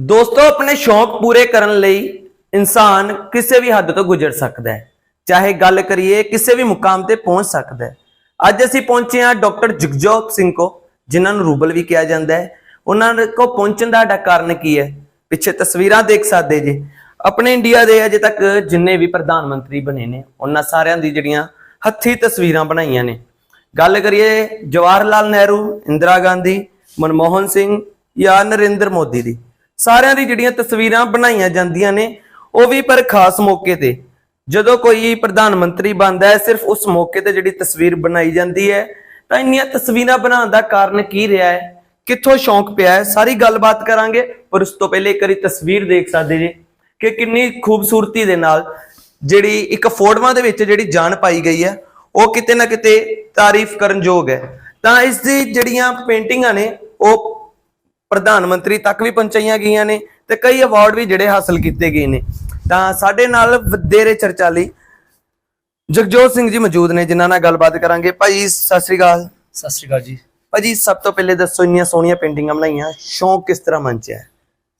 ਦੋਸਤੋ, ਆਪਣੇ ਸ਼ੌਂਕ ਪੂਰੇ ਕਰਨ ਲਈ ਇਨਸਾਨ ਕਿਸੇ ਵੀ ਹੱਦ ਤੋਂ ਗੁਜ਼ਰ ਸਕਦਾ ਹੈ। ਚਾਹੇ ਗੱਲ ਕਰੀਏ, ਕਿਸੇ ਵੀ ਮੁਕਾਮ ਤੇ ਪਹੁੰਚ ਸਕਦਾ ਹੈ। ਅੱਜ ਅਸੀਂ ਪਹੁੰਚੇ ਹਾਂ ਡਾਕਟਰ ਜਗਜੋਤ ਸਿੰਘ ਕੋ ਜਿਨ੍ਹਾਂ ਨੂੰ ਰੂਬਲ ਵੀ ਕਿਹਾ ਜਾਂਦਾ ਹੈ। ਉਹਨਾਂ ਦੇ ਕੋ ਪਹੁੰਚਣ ਦਾ ਸਾਡਾ ਕਾਰਨ ਕੀ ਹੈ? ਪਿੱਛੇ ਤਸਵੀਰਾਂ ਦੇਖ ਸਕਦੇ ਜੀ। ਆਪਣੇ ਇੰਡੀਆ ਦੇ ਅਜੇ ਤੱਕ ਜਿੰਨੇ ਵੀ ਪ੍ਰਧਾਨ ਮੰਤਰੀ ਬਣੇ ਨੇ, ਉਹਨਾਂ ਸਾਰਿਆਂ ਦੀ ਜਿਹੜੀਆਂ ਹੱਥੀ ਤਸਵੀਰਾਂ ਬਣਾਈਆਂ ਨੇ। ਗੱਲ ਕਰੀਏ ਜਵਾਹਰ ਲਾਲ ਨਹਿਰੂ, ਇੰਦਰਾ ਗਾਂਧੀ, ਮਨਮੋਹਨ ਸਿੰਘ ਜਾਂ ਨਰਿੰਦਰ ਮੋਦੀ ਦੀ। ਸਾਰਿਆਂ ਦੀ ਜਿਹੜੀਆਂ ਤਸਵੀਰਾਂ ਬਣਾਈਆਂ ਜਾਂਦੀਆਂ ਨੇ, ਉਹ ਵੀ ਪਰ ਖਾਸ ਮੌਕੇ ਤੇ। ਜਦੋਂ ਕੋਈ ਪ੍ਰਧਾਨ ਮੰਤਰੀ ਬਣਦਾ ਹੈ, ਸਿਰਫ ਉਸ ਮੌਕੇ ਤੇ ਜਿਹੜੀ ਤਸਵੀਰ ਬਣਾਈ ਜਾਂਦੀ ਹੈ, ਤਾਂ ਇੰਨੀਆਂ ਤਸਵੀਰਾਂ ਬਣਾਉਣ ਦਾ ਕਾਰਨ ਕੀ ਰਿਹਾ ਹੈ? ਕਿੱਥੋਂ ਸ਼ੌਂਕ ਪਿਆ ਹੈ? ਸਾਰੀ ਗੱਲਬਾਤ ਕਰਾਂਗੇ, ਪਰ ਉਸ ਤੋਂ ਪਹਿਲੇ ਇੱਕ ਵਾਰੀ ਤਸਵੀਰ ਦੇਖ ਸਕਦੇ ਜੀ ਕਿ ਕਿੰਨੀ ਖੂਬਸੂਰਤੀ ਦੇ ਨਾਲ ਜਿਹੜੀ ਇੱਕ ਫੋਟੋਆਂ ਦੇ ਵਿੱਚ ਜਿਹੜੀ ਜਾਨ ਪਾਈ ਗਈ ਹੈ, ਉਹ ਕਿਤੇ ਨਾ ਕਿਤੇ ਤਾਰੀਫ ਕਰਨ ਯੋਗ ਹੈ। ਤਾਂ ਇਸ ਦੀ ਜਿਹੜੀਆਂ ਪੇਂਟਿੰਗਾਂ ਨੇ, ਉਹ ਪ੍ਰਧਾਨ ਮੰਤਰੀ ਤੱਕ ਵੀ ਪਹੁੰਚਾਈਆਂ ਗਈਆਂ ਨੇ ਤੇ ਕਈ ਅਵਾਰਡ ਵੀ ਜਿਹੜੇ ਹਾਸਲ ਕੀਤੇ ਗਏ ਨੇ। ਤਾਂ ਸਾਡੇ ਨਾਲ ਵਧੇਰੇ ਚਰਚਾ ਲਈ ਜਗਜੋਤ ਸਿੰਘ ਜੀ ਮੌਜੂਦ ਨੇ ਜਿਨ੍ਹਾਂ ਨਾਲ ਗੱਲਬਾਤ ਕਰਾਂਗੇ। ਭਾਈ ਸਤਿ ਸ੍ਰੀ ਅਕਾਲ। ਸਤਿ ਸ਼੍ਰੀ ਅਕਾਲ ਜੀ। ਭਾਜੀ ਸਭ ਤੋਂ ਪਹਿਲੇ ਦੱਸੋ ਇੰਨੀਆਂ ਸੋਹਣੀਆਂ ਪੇਂਟਿੰਗਾਂ ਬਣਾਈਆਂ ਸ਼ੌਂਕ ਕਿਸ ਤਰ੍ਹਾਂ ਮੰਚਿਆ ਹੈ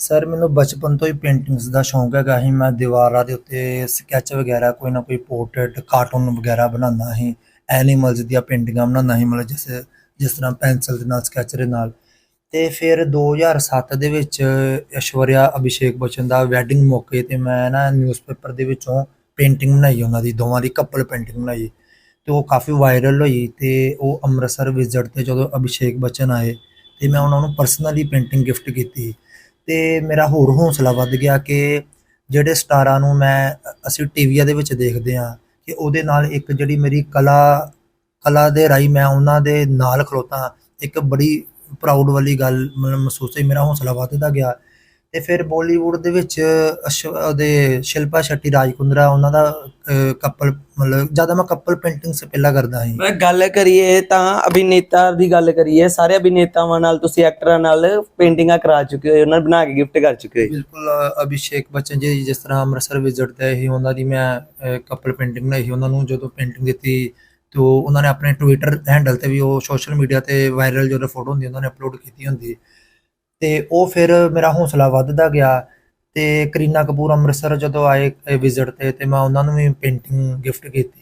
ਸਰ ਮੈਨੂੰ ਬਚਪਨ ਤੋਂ ਹੀ ਪੇਂਟਿੰਗਸ ਦਾ ਸ਼ੌਂਕ ਹੈਗਾ ਸੀ। ਮੈਂ ਦੀਵਾਰਾਂ ਦੇ ਉੱਤੇ ਸਕੈਚ ਵਗੈਰਾ ਕੋਈ ਨਾ ਕੋਈ ਪੋਰਟਰੇਟ ਕਾਰਟੂਨ ਵਗੈਰਾ ਬਣਾਉਂਦਾ ਸੀ। ਐਨੀਮਲਸ ਦੀਆਂ ਪੇਂਟਿੰਗਾਂ ਬਣਾਉਂਦਾ ਸੀ ਮਤਲਬ ਜਿਸ ਜਿਸ ਤਰ੍ਹਾਂ ਪੈਨਸਲ ਦੇ ਨਾਲ ਸਕੈਚ ਦੇ ਨਾਲ। ਤੇ ਫਿਰ 2007 ਦੇ ਵਿੱਚ ਐਸ਼ਵਰਿਆ ਅਭਿਸ਼ੇਕ ਬੱਚਨ ਦਾ ਵੈਡਿੰਗ ਮੌਕੇ ਤੇ ਮੈਂ ਨਾ ਨਿਊਜ਼ਪੇਪਰ ਦੇ ਵਿੱਚੋਂ ਪੇਂਟਿੰਗ ਬਣਾਈ ਉਹਨਾਂ ਦੀ, ਦੋਵਾਂ ਦੀ ਕਪਲ ਪੇਂਟਿੰਗ ਬਣਾਈ ਤੇ ਉਹ ਕਾਫੀ ਵਾਇਰਲ ਹੋਈ ਤੇ ਉਹ ਅੰਮ੍ਰਿਤਸਰ ਵਿਜ਼ਿਟ ਤੇ ਜਦੋਂ ਅਭਿਸ਼ੇਕ ਬੱਚਨ ਆਏ ਤੇ ਮੈਂ ਉਹਨਾਂ ਨੂੰ ਪਰਸਨਲੀ ਪੇਂਟਿੰਗ ਗਿਫਟ ਕੀਤੀ ਤੇ ਮੇਰਾ ਹੋਰ ਹੌਸਲਾ ਵੱਧ ਗਿਆ ਕਿ ਜਿਹੜੇ ਸਟਾਰਾਂ ਨੂੰ ਮੈਂ, ਅਸੀਂ ਟੀਵੀਆਂ ਦੇ ਵਿੱਚ ਦੇਖਦੇ ਆ ਕਿ ਉਹਦੇ ਨਾਲ ਇੱਕ ਜਿਹੜੀ ਮੇਰੀ ਕਲਾ ਕਲਾ ਦੇ ਰਾਈ ਮੈਂ ਉਹਨਾਂ ਦੇ ਨਾਲ ਖਲੋਤਾ, ਇੱਕ ਬੜੀ ਪ੍ਰਾਊਡ ਵਾਲੀ ਗੱਲ ਮਹਿਸੂਸ ਹੋਈ ਮੇਰਾ ਹੌਸਲਾ ਵੱਧਦਾ ਗਿਆ। ਤੇ ਫਿਰ ਬਾਲੀਵੁੱਡ ਦੇ ਵਿੱਚ ਉਹਦੇ ਸ਼ਿਲਪਾ ਸ਼ੈਟੀ ਰਾਜ ਕੁੰਦਰਾ ਉਹਨਾਂ ਦਾ ਕਪਲ ਮਤਲਬ ਜ਼ਿਆਦਾ ਮੈਂ ਕਪਲ ਪੇਂਟਿੰਗਸ ਪਹਿਲਾਂ ਕਰਦਾ ਸੀ। ਮੈਂ ਗੱਲ ਕਰੀਏ ਤਾਂ ਅਭਿਨੇਤਾ ਦੀ ਗੱਲ ਕਰੀਏ ਸਾਰੇ ਅਭਿਨੇਤਾਵਾਂ ਨਾਲ ਤੁਸੀਂ ਐਕਟਰਾਂ ਨਾਲ ਪੇਂਟਿੰਗਾਂ ਕਰਾ ਚੁੱਕੇ ਹੋ ਉਹਨਾਂ ਨੂੰ ਬਣਾ ਕੇ ਗਿਫਟ ਕਰ ਚੁੱਕੇ ਹੋ ਬਿਲਕੁਲ ਅਭਿਸ਼ੇਕ ਬੱਚਨ ਜੀ ਜਿਸ ਤਰ੍ਹਾਂ ਅੰਮ੍ਰਿਤਸਰ ਵਿਜ਼ਿਟ ਤੇ ਹੀ ਉਹਨਾਂ ਦੀ ਮੈਂ ਕਪਲ ਪੇਂਟਿੰਗ ਬਣਾਈ ਸੀ। ਉਹਨਾਂ ਨੂੰ ਜਦੋਂ ਪੇਂਟਿੰਗ ਦਿੱਤੀ ਤੇ ਉਹ ਉਹਨਾਂ ਨੇ ਆਪਣੇ ਟਵਿੱਟਰ ਹੈਂਡਲ ਤੇ ਵੀ ਉਹ ਸੋਸ਼ਲ ਮੀਡੀਆ ਤੇ ਵਾਇਰਲ ਜਦੋਂ ਫੋਟੋ ਹੁੰਦੀ, ਉਹਨਾਂ ਨੇ ਅਪਲੋਡ ਕੀਤੀ ਹੁੰਦੀ। ਤੇ ਉਹ ਫਿਰ ਮੇਰਾ ਹੌਸਲਾ ਵੱਧਦਾ ਗਿਆ ਤੇ ਕਰੀਨਾ ਕਪੂਰ ਅੰਮ੍ਰਿਤਸਰ ਜਦੋਂ ਆਏ ਵਿਜ਼ਿਟ ਤੇ ਤੇ ਮੈਂ ਉਹਨਾਂ ਨੂੰ ਵੀ ਪੇਂਟਿੰਗ ਗਿਫਟ ਕੀਤੀ।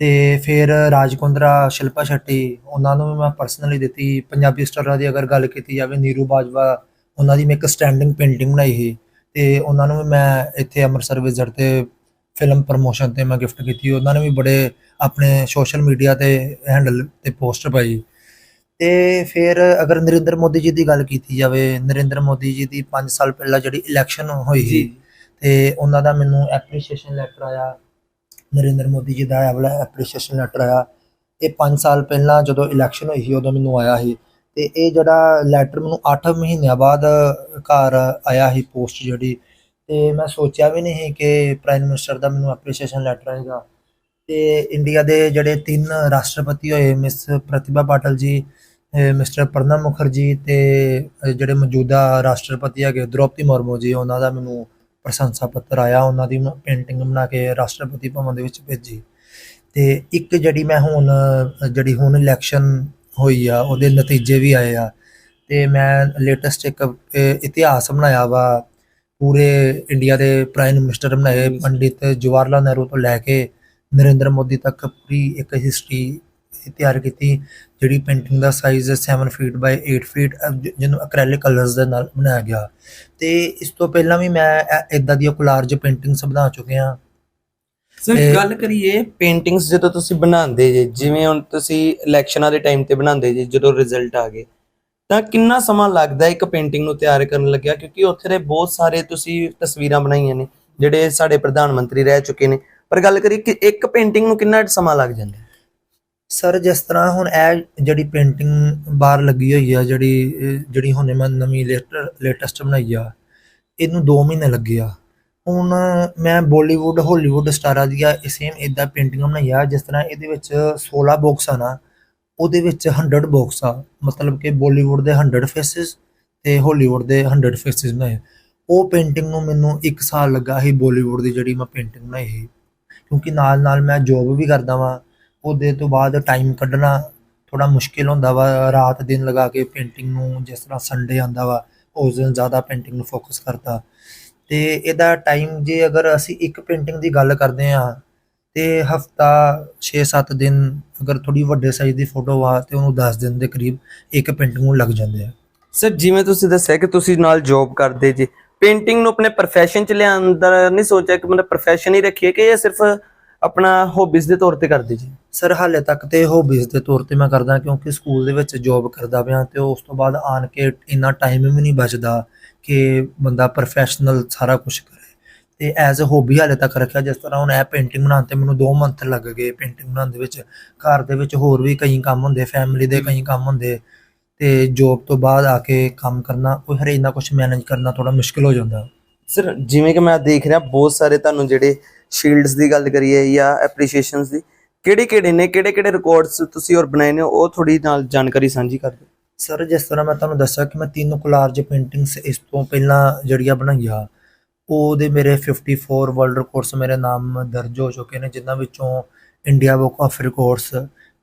ਤੇ ਫਿਰ ਰਾਜ ਕੁੰਦਰਾ ਸ਼ਿਲਪਾ ਸ਼ੱਟੀ, ਉਹਨਾਂ ਨੂੰ ਵੀ ਮੈਂ ਪਰਸਨਲੀ ਦਿੱਤੀ। ਪੰਜਾਬੀ ਸਟਾਰਾਂ ਦੀ ਅਗਰ ਗੱਲ ਕੀਤੀ ਜਾਵੇ, ਨੀਰੂ ਬਾਜਵਾ, ਉਹਨਾਂ ਦੀ ਮੈਂ ਇੱਕ ਸਟੈਂਡਿੰਗ ਪੇਂਟਿੰਗ ਬਣਾਈ ਸੀ। ਤੇ ਉਹਨਾਂ ਨੂੰ ਵੀ ਮੈਂ ਇੱਥੇ ਅੰਮ੍ਰਿਤਸਰ ਵਿਜ਼ਿਟ ਤੇ ਫਿਲਮ ਪ੍ਰਮੋਸ਼ਨ ਤੇ ਮੈਂ ਗਿਫਟ ਕੀਤੀ। ਉਹਨਾਂ ਨੇ ਵੀ ਬੜੇ ਆਪਣੇ ਸੋਸ਼ਲ ਮੀਡੀਆ ਤੇ ਹੈਂਡਲ ਤੇ ਪੋਸਟ ਪਾਈ। ਤੇ ਫਿਰ ਅਗਰ ਨਰਿੰਦਰ ਮੋਦੀ ਜੀ ਦੀ ਗੱਲ ਕੀਤੀ ਜਾਵੇ ਨਰਿੰਦਰ ਮੋਦੀ ਜੀ ਦੀ 5 ਸਾਲ ਪਹਿਲਾਂ ਜਿਹੜੀ ਇਲੈਕਸ਼ਨ ਹੋਈ ਸੀ ਤੇ ਉਹਨਾਂ ਦਾ ਮੈਨੂੰ ਐਪਰੀਸ਼ੀਏਸ਼ਨ ਲੈਟਰ ਆਇਆ ਨਰਿੰਦਰ ਮੋਦੀ ਜੀ ਦਾ ਵਾਲਾ ਐਪਰੀਸ਼ੀਏਸ਼ਨ ਲੈਟਰ ਆਇਆ। ਇਹ 5 ਸਾਲ ਪਹਿਲਾਂ ਜਦੋਂ ਇਲੈਕਸ਼ਨ ਹੋਈ ਸੀ ਉਦੋਂ ਮੈਨੂੰ ਆਇਆ ਸੀ। ਤੇ ਇਹ ਜਿਹੜਾ ਲੈਟਰ ਮੈਨੂੰ 8 ਮਹੀਨਿਆਂ ਬਾਅਦ ਘਰ ਆਇਆ ਸੀ ਪੋਸਟ ਜਿਹੜੀ। ਤੇ ਮੈਂ ਸੋਚਿਆ ਵੀ ਨਹੀਂ ਕਿ ਪ੍ਰਾਈਮ ਮਿਨਿਸਟਰ ਦਾ ਮੈਨੂੰ ਐਪਰੀਸ਼ੀਏਸ਼ਨ ਲੈਟਰ ਆਏਗਾ। ਤੇ ਇੰਡੀਆ ਦੇ ਜਿਹੜੇ ਤਿੰਨ ਰਾਸ਼ਟਰਪਤੀ ਹੋਏ ਮਿਸ ਪ੍ਰਤਿਭਾ ਪਾਟਲ ਜੀ ਮਿਸਟਰ ਪ੍ਰਣਬ ਮੁਖਰਜੀ ਤੇ ਜਿਹੜੇ ਮੌਜੂਦਾ ਰਾਸ਼ਟਰਪਤੀ ਹੈਗੇ ਦ੍ਰੋਪਦੀ ਮੁਰਮੂ ਜੀ, ਉਹਨਾਂ ਦਾ ਮੈਨੂੰ ਪ੍ਰਸ਼ੰਸਾ ਪੱਤਰ ਆਇਆ, ਉਹਨਾਂ ਦੀ ਪੇਂਟਿੰਗ ਬਣਾ ਕੇ ਰਾਸ਼ਟਰਪਤੀ ਭਵਨ ਦੇ ਵਿੱਚ ਭੇਜੀ। ਤੇ ਇੱਕ ਜਿਹੜੀ ਮੈਂ ਹੁਣ, ਜਿਹੜੀ ਹੁਣ ਇਲੈਕਸ਼ਨ ਹੋਈ ਆ, ਉਹਦੇ ਨਤੀਜੇ ਵੀ ਆਏ ਆ। ਤੇ ਮੈਂ ਲੇਟੈਸਟ ਇੱਕ ਇਤਿਹਾਸ ਬਣਾਇਆ ਵਾ, ਪੂਰੇ ਇੰਡੀਆ ਦੇ ਪ੍ਰਾਈਮ ਮਿਨਿਸਟਰ ਬਣਾਏ, ਪੰਡਿਤ ਜਵਾਹਰ ਲਾਲ ਨਹਿਰੂ ਤੋਂ ਲੈ ਕੇ ਨਰਿੰਦਰ ਮੋਦੀ ਤੱਕ ਪੂਰੀ ਇੱਕ ਹਿਸਟਰੀ ਤਿਆਰ ਕੀਤੀ ਜਿਹੜੀ ਪੇਂਟਿੰਗ ਦਾ ਸਾਈਜ਼ 7 ਫੀਟ ਬਾਈ 8 ਫੀਟ ਜਿਹਨੂੰ ਐਕ੍ਰੈਲਿਕ ਕਲਰਸ ਦੇ ਨਾਲ ਬਣਾਇਆ ਗਿਆ। ਤੇ ਇਸ ਤੋਂ ਪਹਿਲਾਂ ਵੀ ਮੈਂ ਇਦਾਂ ਦੀਆਂ ਕੋਲਾਰਜ ਪੇਂਟਿੰਗਸ ਬਣਾ ਚੁੱਕਿਆ ਸਰ ਤੇ- ਗੱਲ ਕਰੀਏ ਪੇਂਟਿੰਗਸ ਜਦੋਂ ਤੁਸੀਂ ਬਣਾਉਂਦੇ ਜੇ ਜਿਵੇਂ ਹੁਣ ਤੁਸੀਂ ਇਲੈਕਸ਼ਨਾਂ ਦੇ ਟਾਈਮ ਤੇ ਬਣਾਉਂਦੇ ਜੇ ਜਦੋਂ ਰਿਜ਼ਲਟ ਆ ਗਏ ਤਾਂ ਕਿੰਨਾ ਸਮਾਂ ਲੱਗਦਾ ਇੱਕ ਪੇਂਟਿੰਗ ਨੂੰ ਤਿਆਰ ਕਰਨ ਲੱਗਿਆ? ਕਿਉਂਕਿ ਉੱਥੇ ਦੇ ਬਹੁਤ ਸਾਰੇ ਤੁਸੀਂ ਤਸਵੀਰਾਂ ਬਣਾਈਆਂ ਨੇ ਜਿਹੜੇ ਸਾਡੇ ਪ੍ਰਧਾਨ ਮੰਤਰੀ ਰਹਿ ਚੁੱਕੇ ਨੇ। ਪਰ ਗੱਲ ਕਰੀਏ ਕਿ ਇੱਕ ਪੇਂਟਿੰਗ ਨੂੰ ਕਿੰਨਾ ਸਮਾਂ ਲੱਗ ਜਾਂਦਾ ਸਰ, ਜਿਸ ਤਰ੍ਹਾਂ ਹੁਣ ਇਹ ਜਿਹੜੀ ਪੇਂਟਿੰਗ ਬਾਹਰ ਲੱਗੀ ਹੋਈ ਆ, ਜਿਹੜੀ ਜਿਹੜੀ ਹੁਣੇ ਮੈਂ ਨਵੀਂ ਲੇਟੈਸਟ ਬਣਾਈ ਆ, ਇਹਨੂੰ 2 ਮਹੀਨੇ ਲੱਗੇ ਆ। ਹੁਣ ਮੈਂ ਬਾਲੀਵੁੱਡ ਹਾਲੀਵੁੱਡ ਸਟਾਰਾਂ ਦੀਆਂ ਸੇਮ ਇਦਾਂ ਪੇਂਟਿੰਗਾਂ ਬਣਾਈਆਂ, ਜਿਸ ਤਰ੍ਹਾਂ ਇਹਦੇ ਵਿੱਚ 16 ਬਾਕਸ ਆ ਨਾ, ਉਹਦੇ ਵਿੱਚ 100 ਬਾਕਸ ਆ। ਮਤਲਬ ਕਿ ਬਾਲੀਵੁੱਡ ਦੇ 100 ਫੇਸਿਸ ਤੇ ਹਾਲੀਵੁੱਡ ਦੇ 100 ਫੇਸਿਸ ਬਣਾਏ। ਉਹ ਪੇਂਟਿੰਗ ਨੂੰ ਮੈਨੂੰ 1 ਸਾਲ ਲੱਗਾ ਸੀ ਬਾਲੀਵੁੱਡ ਦੀ ਜਿਹੜੀ ਮੈਂ ਪੇਂਟਿੰਗ ਬਣਾਈ ਸੀ। ਕਿਉਂਕਿ ਨਾਲ ਨਾਲ ਮੈਂ ਜੋਬ ਵੀ ਕਰਦਾ ਵਾਂ, ਉਹਦੇ ਤੋਂ ਬਾਅਦ ਟਾਈਮ ਕੱਢਣਾ ਥੋੜਾ ਮੁਸ਼ਕਿਲ ਹੁੰਦਾ ਵਾ, ਰਾਤ ਦਿਨ ਲਗਾ ਕੇ ਪੇਂਟਿੰਗ ਨੂੰ ਜਿਸ ਤਰ੍ਹਾਂ ਸੰਡੇ ਆਂਦਾ ਵਾ, ਉਸ ਦਿਨ ਜ਼ਿਆਦਾ ਪੇਂਟਿੰਗ ਨੂੰ ਫੋਕਸ ਕਰਤਾ। ਤੇ ਇਹਦਾ ਟਾਈਮ ਜੇ ਅਗਰ ਅਸੀਂ ਇੱਕ ਪੇਂਟਿੰਗ ਦੀ ਗੱਲ ਕਰਦੇ ਆ ਤੇ ਹਫਤਾ 6-7 ਦਿਨ ਅਗਰ ਥੋੜੀ ਵੱਡੇ ਸਾਈਜ਼ ਦੀ ਫੋਟੋ ਆ, ਤੇ ਉਹਨੂੰ 10 ਦਿਨ ਦੇ ਕਰੀਬ ਇੱਕ ਪੇਂਟਿੰਗ ਨੂੰ ਲੱਗ ਜਾਂਦੇ ਆ। ਸਰ ਜਿਵੇਂ ਤੁਸੀਂ ਦੱਸਿਆ ਕਿ ਤੁਸੀਂ ਨਾਲ ਜੌਬ ਕਰਦੇ ਜੀ ਪੇਂਟਿੰਗ ਨੂੰ ਆਪਣੇ profession ਚ ਲਿਆਉਣ ਦਾ ਨਹੀਂ ਸੋਚਿਆ ਕਿ ਮਤਲਬ profession ਹੀ ਰੱਖੀਏ ਕਿ ਇਹ ਸਿਰਫ ਆਪਣਾ ਹੌਬੀਜ਼ ਦੇ ਤੌਰ ਤੇ ਕਰਦੇ ਜੀ? ਸਰ ਹਾਲੇ ਤੱਕ ਤੇ ਹੌਬੀਜ਼ ਦੇ ਤੌਰ ਤੇ ਮੈਂ ਕਰਦਾ ਕਿਉਂਕਿ ਸਕੂਲ ਦੇ ਵਿੱਚ ਜੌਬ ਕਰਦਾ ਪਿਆ ਤੇ ਉਸ ਤੋਂ ਬਾਅਦ ਆਣ ਕੇ ਇੰਨਾ ਟਾਈਮ ਵੀ ਨਹੀਂ ਬਚਦਾ ਕਿ ਬੰਦਾ ਪ੍ਰੋਫੈਸ਼ਨਲ ਸਾਰਾ ਕੁਝ ਕਰੇ। ਤੇ ਐਜ਼ ਅ ਹੌਬੀ ਹਾਲੇ ਤੱਕ ਰੱਖਿਆ, ਜਿਸ ਤਰ੍ਹਾਂ ਹੁਣ ਇਹ ਪੇਂਟਿੰਗ ਬਣਾਉਣ ਤੇ ਮੈਨੂੰ 2 ਮੰਥ ਲੱਗ ਗਏ ਪੇਂਟਿੰਗ ਬਣਾਉਣ ਦੇ ਵਿੱਚ। ਘਰ ਦੇ ਵਿੱਚ ਹੋਰ ਵੀ ਕਈ ਕੰਮ ਹੁੰਦੇ ਫੈਮਿਲੀ ਦੇ ਕਈ ਕੰਮ ਹੁੰਦੇ। ਤੇ ਜੌਬ ਤੋਂ ਬਾਅਦ ਆ ਕੇ ਕੰਮ ਕਰਨਾ ਕੋਈ ਹਰੇ ਇੰਨਾ ਕੁਝ ਮੈਨੇਜ ਕਰਨਾ ਥੋੜਾ ਮੁਸ਼ਕਿਲ ਹੋ ਜਾਂਦਾ। ਸਰ ਜਿਵੇਂ ਕਿ ਮੈਂ ਦੇਖ ਰਿਹਾ ਬਹੁਤ ਸਾਰੇ ਤੁਹਾਨੂੰ ਜਿਹੜੇ ਸ਼ੀਲਡਸ ਦੀ ਗੱਲ ਕਰੀਏ ਜਾਂ ਐਪਰੀਸ਼ੀਏਸ਼ਨਸ ਦੀ ਕਿਹੜੇ ਕਿਹੜੇ ਨੇ ਕਿਹੜੇ ਕਿਹੜੇ ਰਿਕਾਰਡਸ ਤੁਸੀਂ ਔਰ ਬਣਾਏ ਨੇ ਉਹ ਥੋੜੀ ਨਾਲ ਜਾਣਕਾਰੀ ਸਾਂਝੀ ਕਰ ਦਿਓ। ਸਰ ਜਿਸ ਤਰ੍ਹਾਂ ਮੈਂ ਤੁਹਾਨੂੰ ਦੱਸਿਆ ਕਿ ਮੈਂ ਤਿੰਨ ਕੋਲਾਰਜ ਪੇਂਟਿੰਗਸ ਇਸ ਤੋਂ ਪਹਿਲਾਂ ਜਿਹੜੀਆਂ ਬਣਾਈਆਂ ਉਹਦੇ ਮੇਰੇ 54 ਵਰਲਡ ਰਿਕਾਰਡਸ ਮੇਰੇ ਨਾਮ ਦਰਜ ਹੋ ਚੁੱਕੇ ਨੇ ਜਿਨ੍ਹਾਂ ਵਿੱਚੋਂ India book of records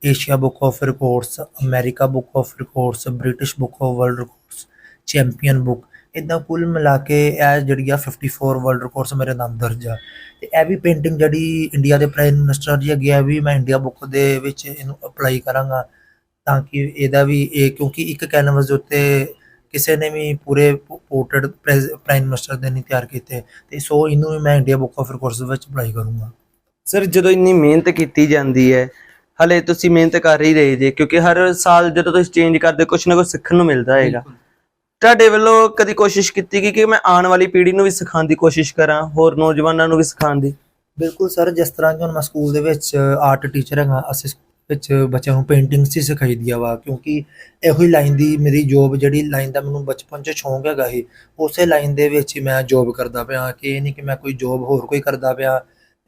Asia book of records America book of records British book of world records champion book ਇਦਾਂ ਕੁੱਲ ਮਿਲਾ ਕੇ ਇਹ ਜਿਹੜੀ ਜਿਹੜੀਆਂ 54 ਵਰਲਡ ਰਿਕਾਰਡਸ ਮੇਰੇ ਨਾਮ ਦਰਜ ਆ ਤੇ ਇਹ ਵੀ ਪੇਂਟਿੰਗ ਜਿਹੜੀ ਇੰਡੀਆ ਦੇ ਪ੍ਰਾਈਮ ਮਿਨਿਸਟਰ ਜੀ ਹੈਗੇ ਆ ਵੀ ਮੈਂ ਇੰਡੀਆ ਬੁੱਕ ਦੇ ਵਿੱਚ ਇਹਨੂੰ ਅਪਲਾਈ ਕਰਾਂਗਾ। ਤਾਂ ਕਿ ਇਹਦਾ ਵੀ ਇਹ ਕਿਉਂਕਿ ਇੱਕ ਕੈਨਵਸ ਦੇ ਉੱਤੇ ਕਿਸੇ ਨੇ ਵੀ ਪੂਰੇ ਪੋਰਟਰੇਟ ਪ੍ਰਾਈਮ ਮਿਨਿਸਟਰ ਦੇ ਨਹੀਂ ਤਿਆਰ ਕੀਤੇ। ਤੇ ਸੋ ਇਹਨੂੰ ਵੀ ਮੈਂ ਇੰਡੀਆ ਬੁੱਕ ਆਫ ਰਿਕਾਰਡਸ ਵਿੱਚ ਅਪਲਾਈ ਕਰੂੰਗਾ। ਸਰ ਜਦੋਂ ਇੰਨੀ ਮਿਹਨਤ ਕੀਤੀ ਜਾਂਦੀ ਹੈ ਹਲੇ ਤੁਸੀਂ ਮਿਹਨਤ ਕਰ ਹੀ ਰਹੇ ਜੇ ਕਿਉਂਕਿ ਹਰ ਸਾਲ ਜਦੋਂ ਤੁਸੀਂ ਚੇਂਜ ਕਰਦੇ ਕੁਝ ਨਾ ਕੁਝ ਸਿੱਖਣ ਨੂੰ ਮਿਲਦਾ ਹੈਗਾ। ਤੁਹਾਡੇ ਵੱਲੋਂ ਕਦੀ ਕੋਸ਼ਿਸ਼ ਕੀਤੀ ਗਈ ਕਿ ਮੈਂ ਆਉਣ ਵਾਲੀ ਪੀੜ੍ਹੀ ਨੂੰ ਵੀ ਸਿਖਾਉਣ ਦੀ ਕੋਸ਼ਿਸ਼ ਕਰਾਂ ਹੋਰ ਨੌਜਵਾਨਾਂ ਨੂੰ ਵੀ ਸਿਖਾਉਣ ਦੀ? ਬਿਲਕੁਲ ਸਰ ਜਿਸ ਤਰ੍ਹਾਂ ਕਿ ਹੁਣ ਮੈਂ ਸਕੂਲ ਦੇ ਵਿੱਚ ਆਰਟ ਟੀਚਰ ਹੈਗਾ ਅਸੀਂ ਵਿੱਚ ਬੱਚਿਆਂ ਨੂੰ ਪੇਂਟਿੰਗਸ ਹੀ ਸਿਖਾਈ ਦੀ ਆ ਵਾ ਕਿਉਂਕਿ ਇਹੋ ਹੀ ਲਾਈਨ ਦੀ ਮੇਰੀ ਜੋਬ ਜਿਹੜੀ ਲਾਈਨ ਦਾ ਮੈਨੂੰ ਬਚਪਨ 'ਚ ਸ਼ੌਂਕ ਹੈਗਾ ਸੀ ਉਸੇ ਲਾਈਨ ਦੇ ਵਿੱਚ ਹੀ ਮੈਂ ਜੋਬ ਕਰਦਾ ਪਿਆ ਕਿ ਇਹ ਨਹੀਂ ਕਿ ਮੈਂ ਕੋਈ ਜੋਬ ਹੋਰ ਕੋਈ ਕਰਦਾ ਪਿਆ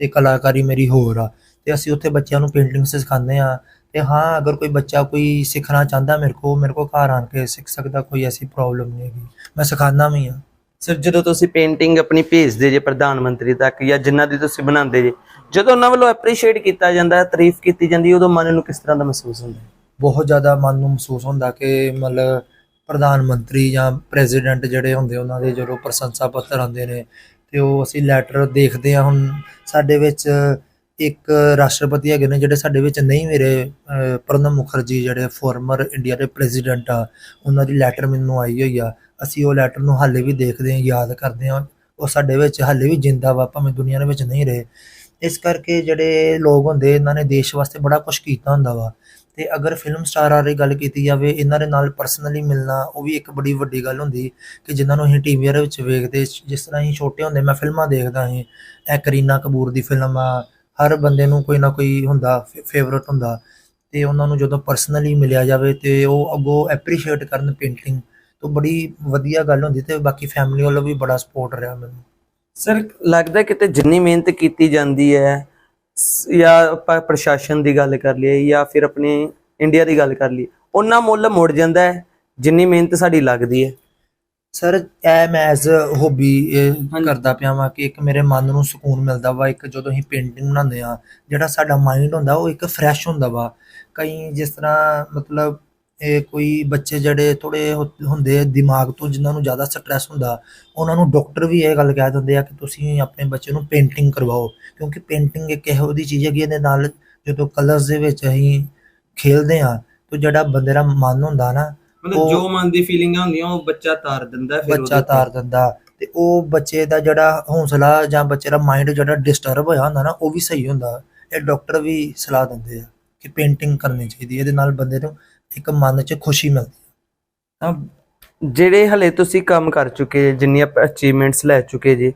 ਤੇ ਕਲਾਕਾਰੀ ਮੇਰੀ ਹੋਰ ਆ। ਤੇ ਅਸੀਂ ਉੱਥੇ ਬੱਚਿਆਂ ਨੂੰ ਪੇਂਟਿੰਗਸ ਸਿਖਾਉਂਦੇ ਆ ਤੇ ਹਾਂ ਅਗਰ ਕੋਈ ਬੱਚਾ ਕੋਈ ਸਿੱਖਣਾ ਚਾਹੁੰਦਾ ਮੇਰੇ ਕੋ ਮੇਰੇ ਕੋ ਘਰ ਆਣ ਕੇ ਸਿੱਖ ਸਕਦਾ ਕੋਈ ਐਸੀ ਪ੍ਰੋਬਲਮ ਨਹੀਂ ਹੈਗੀ। ਮੈਂ ਸਿਖਾਉਂਦਾ ਵੀ ਆ ਸਰ ਜਦੋਂ ਤੁਸੀਂ ਪੇਂਟਿੰਗ ਆਪਣੀ ਭੇਜਦੇ ਜੇ ਪ੍ਰਧਾਨ ਮੰਤਰੀ ਤੱਕ ਜਾਂ ਜਿਨ੍ਹਾਂ ਦੀ ਤੁਸੀਂ ਬਣਾਉਂਦੇ ਜੇ ਜਦੋਂ ਉਹਨਾਂ ਵੱਲੋਂ ਐਪਰੀਸ਼ੀਏਟ ਕੀਤਾ ਜਾਂਦਾ ਹੈ ਤਾਰੀਫ ਕੀਤੀ ਜਾਂਦੀ ਹੈ ਉਦੋਂ ਮਨ ਨੂੰ ਕਿਸ ਤਰ੍ਹਾਂ ਦਾ ਮਹਿਸੂਸ ਹੁੰਦਾ? ਹੈ ਬਹੁਤ ਜ਼ਿਆਦਾ ਮਨ ਨੂੰ ਮਹਿਸੂਸ ਹੁੰਦਾ ਕਿ ਮਤਲਬ ਪ੍ਰਧਾਨ ਮੰਤਰੀ ਜਾਂ ਪ੍ਰੈਜ਼ੀਡੈਂਟ ਜਿਹੜੇ ਹੁੰਦੇ ਉਹਨਾਂ ਦੇ ਜਦੋਂ ਪ੍ਰਸ਼ੰਸਾ ਪੱਤਰ ਆਉਂਦੇ ਨੇ ਤੇ ਉਹ ਅਸੀਂ ਲੈਟਰ ਦੇਖਦੇ ਆ ਹੁਣ ਸਾਡੇ ਵਿੱਚ ਇੱਕ ਰਾਸ਼ਟਰਪਤੀ ਹੈਗੇ ਨੇ ਜਿਹੜੇ ਸਾਡੇ ਵਿੱਚ ਨਹੀਂ ਮੇਰੇ ਪ੍ਰਣਬ ਮੁਖਰਜੀ ਜਿਹੜੇ ਫਾਰਮਰ ਇੰਡੀਆ ਦੇ ਪ੍ਰੈਜ਼ੀਡੈਂਟ ਆ, ਉਹਨਾਂ ਦੀ ਲੈਟਰ ਮੈਨੂੰ ਆਈ ਹੋਈ ਆ। ਅਸੀਂ ਉਹ ਲੈਟਰ ਨੂੰ ਹਾਲੇ ਵੀ ਦੇਖਦੇ ਹਾਂ, ਯਾਦ ਕਰਦੇ ਹਾਂ। ਉਹ ਸਾਡੇ ਵਿੱਚ ਹਾਲੇ ਵੀ ਜਿੰਦਾ ਵਾ, ਭਾਵੇਂ ਦੁਨੀਆ ਦੇ ਵਿੱਚ ਨਹੀਂ ਰਹੇ। ਇਸ ਕਰਕੇ ਜਿਹੜੇ ਲੋਕ ਹੁੰਦੇ, ਇਹਨਾਂ ਨੇ ਦੇਸ਼ ਵਾਸਤੇ ਬੜਾ ਕੁਝ ਕੀਤਾ ਹੁੰਦਾ ਵਾ। ਤੇ ਅਗਰ ਫਿਲਮ ਸਟਾਰਾਂ ਦੀ ਗੱਲ ਕੀਤੀ ਜਾਵੇ, ਇਹਨਾਂ ਦੇ ਨਾਲ ਪਰਸਨਲੀ ਮਿਲਣਾ, ਉਹ ਵੀ ਇੱਕ ਬੜੀ ਵੱਡੀ ਗੱਲ ਹੁੰਦੀ ਕਿ ਜਿਨ੍ਹਾਂ ਨੂੰ ਅਸੀਂ ਟੀਵੀ ਦੇ ਵਿੱਚ ਵੇਖਦੇ, ਜਿਸ ਤਰ੍ਹਾਂ ਅਸੀਂ ਛੋਟੇ ਹੁੰਦੇ, ਮੈਂ ਫਿਲਮਾਂ ਦੇਖਦਾ ਸੀ। ਇਹ ਕਰੀਨਾ ਕਪੂਰ ਦੀ ਫਿਲਮ ਆ ਹਰ ਬੰਦੇ ਨੂੰ ਕੋਈ ਨਾ ਕੋਈ ਹੁੰਦਾ ਫੇਵਰਟ ਹੁੰਦਾ। ਤੇ ਉਹਨਾਂ ਨੂੰ ਜਦੋਂ ਪਰਸਨਲੀ ਮਿਲਿਆ ਜਾਵੇ ਤੇ ਉਹ ਅੱਗੋਂ ਐਪਰੀਸ਼ੀਏਟ ਕਰਨ ਪੇਂਟਿੰਗ ਤੋਂ ਬੜੀ ਵਧੀਆ ਗੱਲ ਹੁੰਦੀ ਤੇ ਬਾਕੀ ਫੈਮਿਲੀ ਵੱਲੋਂ ਵੀ ਬੜਾ ਸਪੋਰਟ ਰਿਹਾ ਮੈਨੂੰ। ਸਰ ਲੱਗਦਾ ਕਿਤੇ ਜਿੰਨੀ ਮਿਹਨਤ ਕੀਤੀ ਜਾਂਦੀ ਹੈ ਜਾਂ ਆਪਾਂ ਪ੍ਰਸ਼ਾਸਨ ਦੀ ਗੱਲ ਕਰ ਲਈਏ ਜਾਂ ਫਿਰ ਆਪਣੀ ਇੰਡੀਆ ਦੀ ਗੱਲ ਕਰ ਲਈਏ ਉਹਨਾਂ ਮੁੱਲ ਮੁੜ ਜਾਂਦਾ ਹੈ ਜਿੰਨੀ ਮਿਹਨਤ ਸਾਡੀ ਲੱਗਦੀ ਹੈ। ਸਰ ਇਹ ਮੈਂ ਐਜ਼ ਹੌਬੀ ਹਾਂਜੀ। ਕਰਦਾ ਪਿਆ ਵਾਂ ਕਿ ਇੱਕ ਮੇਰੇ ਮਨ ਨੂੰ ਸਕੂਨ ਮਿਲਦਾ ਵਾ ਇੱਕ ਜਦੋਂ ਅਸੀਂ ਪੇਂਟਿੰਗ ਬਣਾਉਂਦੇ ਆ ਜਿਹੜਾ ਸਾਡਾ ਮਾਈਂਡ ਹੁੰਦਾ ਉਹ ਇੱਕ ਫਰੈਸ਼ ਹੁੰਦਾ ਵਾ ਕਈ ਜਿਸ ਤਰ੍ਹਾਂ ਮਤਲਬ ਇਹ ਕੋਈ ਬੱਚੇ ਜਿਹੜੇ ਥੋੜੇ ਹੁੰਦੇ ਦਿਮਾਗ ਤੋਂ ਜਿਨ੍ਹਾਂ ਨੂੰ ਜ਼ਿਆਦਾ ਸਟ੍ਰੈਸ ਹੁੰਦਾ ਉਹਨਾਂ ਨੂੰ ਡਾਕਟਰ ਵੀ ਇਹ ਗੱਲ ਕਹਿ ਦਿੰਦੇ ਆ ਕਿ ਤੁਸੀਂ ਆਪਣੇ ਬੱਚੇ ਨੂੰ ਪੇਂਟਿੰਗ ਕਰਵਾਓ ਕਿਉਂਕਿ ਪੇਂਟਿੰਗ ਇੱਕ ਇਹੋ ਜਿਹੀ ਚੀਜ਼ ਹੈਗੀ ਇਹਦੇ ਨਾਲ ਜਦੋਂ ਕਲਰਸ ਦੇ ਵਿੱਚ ਅਸੀਂ ਖੇਲਦੇ ਆ ਤਾਂ ਜਿਹੜਾ ਬੰਦੇ ਦਾ ਮਨ ਹੁੰਦਾ ਨਾ ਮਤਲਬ ਜੋ ਮਨ ਦੀ ਫੀਲਿੰਗਾਂ ਹੁੰਦੀਆਂ ਉਹ ਬੱਚਾ ਤਾਰ ਦਿੰਦਾ ਫਿਰ ਬੱਚਾ ਤਾਰ ਦਿੰਦਾ। ਤੇ ਉਹ ਬੱਚੇ ਦਾ ਜਿਹੜਾ ਹੌਸਲਾ ਜਾਂ ਬੱਚੇ ਦਾ ਮਾਈਂਡ ਜਿਹੜਾ ਡਿਸਟਰਬ ਹੋਇਆ ਹੁੰਦਾ ਨਾ ਉਹ ਵੀ ਸਹੀ ਹੁੰਦਾ। ਇਹ ਡਾਕਟਰ ਵੀ ਸਲਾਹ ਦਿੰਦੇ ਆ ਕਿ ਪੇਂਟਿੰਗ ਕਰਨੀ ਚਾਹੀਦੀ ਹੈ ਇਹਦੇ ਨਾਲ ਬੰਦੇ ਨੂੰ ਇੱਕ ਮਨ 'ਚ ਖੁਸ਼ੀ ਮਿਲਦੀ ਹੈ ਤਾਂ ਜਿਹੜੇ ਹਲੇ ਤੁਸੀਂ ਕੰਮ ਕਰ ਚੁੱਕੇ ਜਿੰਨੀਆਂ ਅਚੀਵਮੈਂਟਸ ਲੈ ਚੁੱਕੇ ਜੀ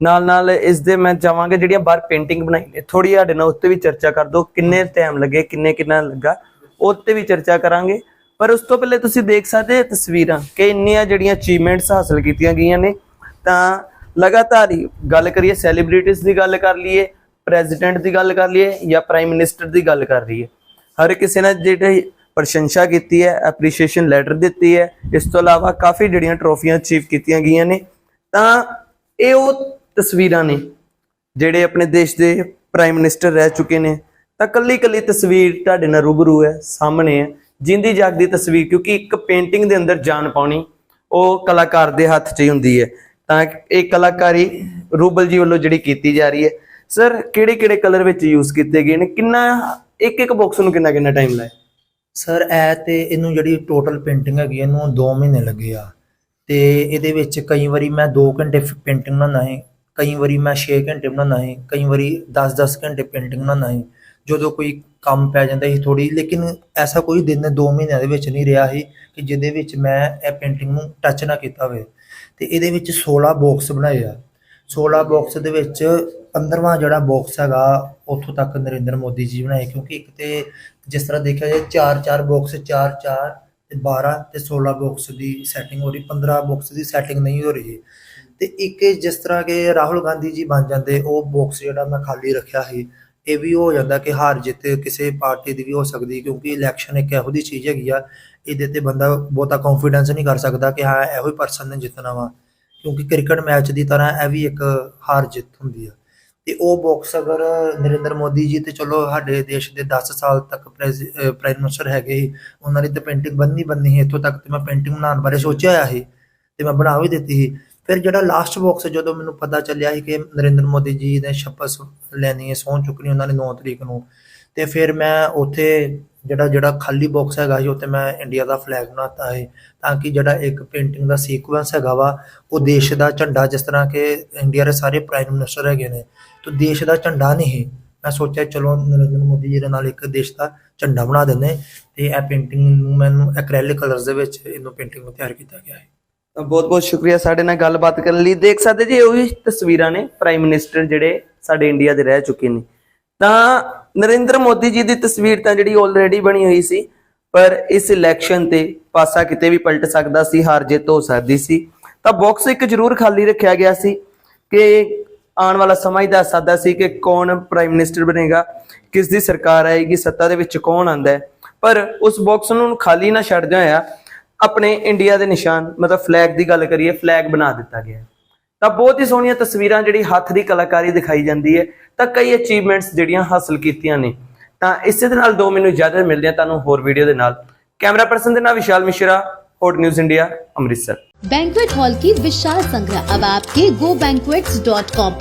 ਨਾਲ ਨਾਲ ਇਸ ਦੇ ਮੈਂ ਚਾਹਾਂਗਾ ਜਿਹੜੀਆਂ ਬਾਹਰ ਪੇਂਟਿੰਗ ਬਣਾਈ ਨੇ ਥੋੜੀ ਸਾਡੇ ਨਾਲ ਉੱਤੇ ਵੀ ਚਰਚਾ ਕਰ ਦਿਓ ਕਿੰਨੇ ਟਾਈਮ ਲੱਗੇ ਕਿੰਨੇ ਕਿੰਨਾ ਲੱਗਾ ਉੱਤੇ ਵੀ ਚਰਚਾ ਕਰਾਂਗੇ। ਪਰ ਉਸ ਤੋਂ ਪਹਿਲੇ ਤੁਸੀਂ ਦੇਖ ਸਕਦੇ ਤਸਵੀਰਾਂ ਕਿ ਇੰਨੀਆਂ ਜਿਹੜੀਆਂ ਅਚੀਵਮੈਂਟਸ ਹਾਸਲ ਕੀਤੀਆਂ ਗਈਆਂ ਨੇ, ਤਾਂ ਲਗਾਤਾਰ ਹੀ ਗੱਲ ਕਰੀਏ ਸੈਲੀਬ੍ਰਿਟੀਜ਼ ਦੀ ਗੱਲ ਕਰ ਲਈਏ ਪ੍ਰੈਜ਼ੀਡੈਂਟ ਦੀ ਗੱਲ ਕਰ ਲਈਏ ਜਾਂ ਪ੍ਰਾਈਮ ਮਿਨਿਸਟਰ ਦੀ ਗੱਲ ਕਰ ਲਈਏ, ਹਰ ਕਿਸੇ ਨੇ ਜਿਹੜੀ ਪ੍ਰਸ਼ੰਸਾ ਕੀਤੀ ਹੈ ਐਪਰੀਸ਼ੀਏਸ਼ਨ ਲੈਟਰ ਦਿੱਤੀ ਹੈ, ਇਸ ਤੋਂ ਇਲਾਵਾ ਕਾਫੀ ਜਿਹੜੀਆਂ ਟਰੋਫੀਆਂ ਅਚੀਵ ਕੀਤੀਆਂ ਗਈਆਂ ਨੇ, ਤਾਂ ਇਹ ਉਹ ਤਸਵੀਰਾਂ ਨੇ ਜਿਹੜੇ ਆਪਣੇ ਦੇਸ਼ ਦੇ ਪ੍ਰਾਈਮ ਮਿਨਿਸਟਰ ਰਹਿ ਚੁੱਕੇ ਨੇ, ਤਾਂ ਕੱਲੀ ਕੱਲੀ ਤਸਵੀਰ ਤੁਹਾਡੇ ਨਾਲ ਰੂਬਰੂ ਹੈ, ਸਾਹਮਣੇ ਹੈ। ਜਿੰਦੀ ਜਾਗਦੀ ਤਸਵੀਰ, ਕਿਉਂਕਿ ਇੱਕ ਪੇਂਟਿੰਗ ਦੇ ਅੰਦਰ ਜਾਨ ਪਾਉਣੀ ਉਹ ਕਲਾਕਾਰ ਦੇ ਹੱਥ 'ਚ ਹੀ ਹੁੰਦੀ ਹੈ। ਤਾਂ ਇਹ ਕਲਾਕਾਰੀ ਰੂਬਲ ਜੀ ਵੱਲੋਂ ਜਿਹੜੀ ਕੀਤੀ ਜਾ ਰਹੀ ਹੈ। ਸਰ ਕਿਹੜੇ ਕਿਹੜੇ ਕਲਰ ਵਿੱਚ ਯੂਜ਼ ਕੀਤੇ ਗਏ ਨੇ? ਕਿੰਨਾ ਇੱਕ ਇੱਕ ਬਾਕਸ ਨੂੰ ਕਿੰਨਾ ਕਿੰਨਾ ਟਾਈਮ ਲਾਇਆ? ਸਰ ਇਹ ਤੇ ਇਹਨੂੰ ਜਿਹੜੀ ਟੋਟਲ ਪੇਂਟਿੰਗ ਹੈਗੀ, ਇਹਨੂੰ 2 ਮਹੀਨੇ ਲੱਗੇ ਆ। ਤੇ ਇਹਦੇ ਵਿੱਚ ਕਈ ਵਾਰੀ ਮੈਂ 2 ਘੰਟੇ ਪੇਂਟਿੰਗ ਬਣਾਉਣਾ ਹੈ ਕਈ ਵਾਰੀ ਮੈਂ 6 ਘੰਟੇ ਬਣਾਉਣਾ ਹੈ ਕਈ ਵਾਰੀ 10-10 ਘੰਟੇ ਪੇਂਟਿੰਗ ਬਣਾਉਣਾ ਹੈ ਜਦੋਂ ਕੋਈ ਕੰਮ ਪੈ ਜਾਂਦਾ ਸੀ ਥੋੜੀ ਲੇਕਿਨ ਐਸਾ ਕੋਈ ਦਿਨ 2 ਮਹੀਨਿਆਂ ਦੇ ਵਿੱਚ ਨਹੀਂ ਰਿਹਾ ਸੀ ਕਿ ਜਿਹਦੇ ਵਿੱਚ ਮੈਂ ਇਹ ਪੇਂਟਿੰਗ ਨੂੰ ਟੱਚ ਨਾ ਕੀਤਾ ਹੋਵੇ। ਤੇ ਇਹਦੇ ਵਿੱਚ 16 ਬਾਕਸ ਬਣਾਏ ਆ। 16 ਬਾਕਸ ਦੇ ਵਿੱਚ 15ਵਾਂ ਜਿਹੜਾ ਬਾਕਸ ਹੈਗਾ, ਉੱਥੋਂ ਤੱਕ ਨਰਿੰਦਰ ਮੋਦੀ ਜੀ ਬਣਾਏ, ਕਿਉਂਕਿ ਇੱਕ ਤੇ ਜਿਸ ਤਰ੍ਹਾਂ ਦੇਖਿਆ ਜਾਏ 4-4 ਬਾਕਸ 4-4 ਤੇ 12 ਤੇ 16 ਬਾਕਸ ਦੀ ਸੈਟਿੰਗ ਹੋ ਰਹੀ 15 ਬਾਕਸ ਦੀ ਸੈਟਿੰਗ ਨਹੀਂ ਹੋ ਰਹੀ। ਤੇ ਇੱਕ ਜਿਸ ਤਰ੍ਹਾਂ ਕਿ ਰਾਹੁਲ ਗਾਂਧੀ ਜੀ ਬਣ ਜਾਂਦੇ, ਉਹ ਬਾਕਸ ਜਿਹੜਾ ਮੈਂ ਖਾਲੀ ਰੱਖਿਆ ਸੀ। ਇਹ ਵੀ ਹੋ ਜਾਂਦਾ ਕਿ ਹਾਰ ਜਿੱਤ ਕਿਸੇ ਪਾਰਟੀ ਦੀ ਵੀ ਹੋ ਸਕਦੀ, ਕਿਉਂਕਿ ਇਲੈਕਸ਼ਨ ਇੱਕ ਇਹੋ ਜਿਹੀ ਚੀਜ਼ ਹੈਗੀ ਆ, ਇਹਦੇ ਤੇ ਬੰਦਾ ਬਹੁਤਾ ਕੌਨਫੀਡੈਂਸ ਨਹੀਂ ਕਰ ਸਕਦਾ ਕਿ ਹਾਂ, ਇਹੋ ਹੀ ਪਰਸਨ ਨੇ ਜਿੱਤਣਾ ਵਾ। ਕਿਉਂਕਿ ਕ੍ਰਿਕਟ ਮੈਚ ਦੀ ਤਰ੍ਹਾਂ ਇਹ ਵੀ ਇੱਕ ਹਾਰ ਜਿੱਤ ਹੁੰਦੀ ਆ। ਤੇ ਉਹ ਬਾਕਸ ਅਗਰ ਨਰਿੰਦਰ ਮੋਦੀ ਜੀ ਤੇ ਚਲੋ ਸਾਡੇ ਦੇਸ਼ ਦੇ 10 ਸਾਲ ਤੱਕ ਪ੍ਰਾਈਮ ਮਿਨਿਸਟਰ ਹੈਗੇ ਸੀ, ਉਹਨਾਂ ਦੀ ਤਾਂ ਪੇਂਟਿੰਗ ਬੰਨੀ ਬੰਨੀ ਹੈ ਇੱਥੋਂ ਤੱਕ ਤੇ ਮੈਂ ਪੇਂਟਿੰਗ ਬਣਾਉਣ ਬਾਰੇ ਸੋਚਿਆ ਹੋਇਆ ਸੀ, ਤੇ ਮੈਂ ਬਣਾ ਵੀ ਦਿੱਤੀ ਸੀ। ਫਿਰ ਜਿਹੜਾ ਲਾਸਟ ਬਾਕਸ ਜਦੋਂ ਮੈਨੂੰ ਪਤਾ ਚੱਲਿਆ ਸੀ ਕਿ ਨਰਿੰਦਰ ਮੋਦੀ ਜੀ ਨੇ ਸ਼ਪਥ ਲੈਣੀ ਹੈ, ਸਹੁੰ ਚੁੱਕਣੀ ਉਹਨਾਂ ਨੇ 9 ਤਰੀਕ ਨੂੰ, ਤੇ ਫਿਰ ਮੈਂ ਉੱਥੇ ਜਿਹੜਾ ਜਿਹੜਾ ਖਾਲੀ ਬਾਕਸ ਹੈਗਾ ਸੀ ਉੱਤੇ ਮੈਂ ਇੰਡੀਆ ਦਾ ਫਲੈਗ ਬਣਾਤਾ ਹੈ ਤਾਂ ਕਿ ਜਿਹੜਾ ਇੱਕ ਪੇਂਟਿੰਗ ਦਾ ਸੀਕੁਐਂਸ ਹੈਗਾ ਵਾ, ਉਹ ਦੇਸ਼ ਦਾ ਝੰਡਾ ਜਿਸ ਤਰ੍ਹਾਂ ਕਿ ਇੰਡੀਆ ਦੇ ਸਾਰੇ ਪ੍ਰਾਈਮ ਮਿਨਿਸਟਰ ਹੈਗੇ ਨੇ, ਤਾਂ ਦੇਸ਼ ਦਾ ਝੰਡਾ ਨਹੀਂ ਮੈਂ ਸੋਚਿਆ ਚਲੋ ਨਰਿੰਦਰ ਮੋਦੀ ਜੀ ਦੇ ਨਾਲ ਇੱਕ ਦੇਸ਼ ਦਾ ਝੰਡਾ ਬਣਾ ਦਿੰਦੇ, ਤੇ ਇਹ ਪੇਂਟਿੰਗ ਨੂੰ ਮੈਨੂੰ ਐਕ੍ਰੈਲਿਕ ਕਲਰਸ ਦੇ ਵਿੱਚ ਇਹਨੂੰ ਪੇਂਟਿੰਗ ਨੂੰ ਤਿਆਰ ਕੀਤਾ ਗਿਆ ਹੈ ਬਹੁਤ ਬਹੁਤ ਸ਼ੁਕਰੀਆ ਸਾਡੇ ਨਾਲ ਗੱਲਬਾਤ ਕਰਨ ਲਈ। ਦੇਖ ਸਕਦੇ ਜੀ ਉਹੀ ਤਸਵੀਰਾਂ ਨੇ ਪ੍ਰਾਈਮ ਮਿਨਿਸਟਰ ਜਿਹੜੇ ਸਾਡੇ ਇੰਡੀਆ ਦੇ ਰਹਿ ਚੁੱਕੇ ਨੇ। ਤਾਂ ਨਰਿੰਦਰ ਮੋਦੀ ਜੀ ਦੀ ਤਸਵੀਰ ਤਾਂ ਜਿਹੜੀ ਆਲਰੇਡੀ ਬਣੀ ਹੋਈ ਸੀ, ਪਰ ਇਸ ਇਲੈਕਸ਼ਨ ਤੇ ਪਾਸਾ ਕਿਤੇ ਵੀ ਪਲਟ ਸਕਦਾ ਸੀ, ਹਾਰ ਜਿੱਤ ਹੋ ਸਕਦੀ ਸੀ। ਤਾਂ ਬਾਕਸ ਇੱਕ ਜ਼ਰੂਰ ਖਾਲੀ ਰੱਖਿਆ ਗਿਆ ਸੀ ਕਿ ਆਉਣ ਵਾਲਾ ਸਮਾਂ ਹੀ ਦੱਸ ਸਕਦਾ ਸੀ ਕਿ ਕੌਣ ਪ੍ਰਾਈਮ ਮਿਨਿਸਟਰ ਬਣੇਗਾ ਕਿਸ ਦੀ ਸਰਕਾਰ ਆਏਗੀ, ਸੱਤਾ ਦੇ ਵਿੱਚ ਕੌਣ ਆਂਦਾ ਹੈ। ਪਰ ਉਸ ਬਾਕਸ ਨੂੰ ਖਾਲੀ ਨਾ ਛੱਡਦਿਆਂ ਹੋਇਆ ਆਪਣੇ ਇੰਡੀਆ ਦੇ ਨਿਸ਼ਾਨ, ਮਤਲਬ ਫਲੈਗ ਦੀ ਗੱਲ ਕਰੀਏ ਫਲੈਗ ਬਣਾ ਦਿੱਤਾ ਗਿਆ ਹੈ। ਤਾਂ ਬਹੁਤ ਹੀ ਸੋਹਣੀਆਂ ਤਸਵੀਰਾਂ ਜਿਹੜੀ ਹੱਥ ਦੀ ਕਲਾਕਾਰੀ ਦਿਖਾਈ ਜਾਂਦੀ ਹੈ, ਤਾਂ ਕਈ ਅਚੀਵਮੈਂਟਸ ਜਿਹੜੀਆਂ ਹਾਸਲ ਕੀਤੀਆਂ ਨੇ। ਤਾਂ ਇਸੇ ਦੇ ਨਾਲ ਦੋ ਮੈਨੂੰ ਇਜਾਜ਼ਤ ਮਿਲਦੀ ਹੈ ਤੁਹਾਨੂੰ ਹੋਰ ਵੀਡੀਓ ਦੇ ਨਾਲ। ਕੈਮਰਾ ਪਰਸਨ ਦੇ ਨਾਲ Vishal Mishra. Fort news India Amritsar banquet hall की विशाल संग्रह अब आपके go banquet dot com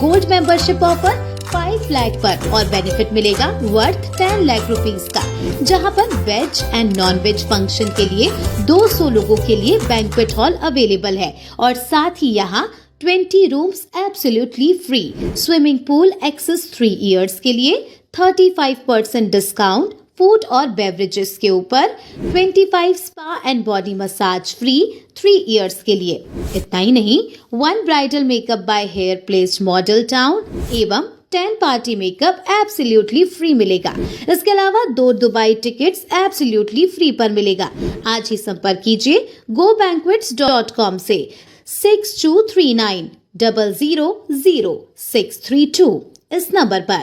gold membership offer five flat पर और बेनिफिट मिलेगा वर्थ टेन लाख रुपीज़ का, जहाँ पर veg and non veg function के लिए 200 लोगों के लिए बैंकवेट हॉल अवेलेबल है। और साथ ही यहाँ 20 rooms absolutely free swimming pool access three years के लिए 35 परसेंट डिस्काउंट फ़ूड और बेवरेजेस के ऊपर 25 spa and body massage free three years के लिए। इतना ही नहीं one bridal makeup by hair place model town एवं ten party makeup absolutely free मिलेगा। इसके अलावा दो दुबई टिकट्स एब्सोल्युटली फ्री पर मिलेगा। आज ही संपर्क कीजिए गो डॉट कॉम से six two three nine double zero zero six three two इस नंबर पर।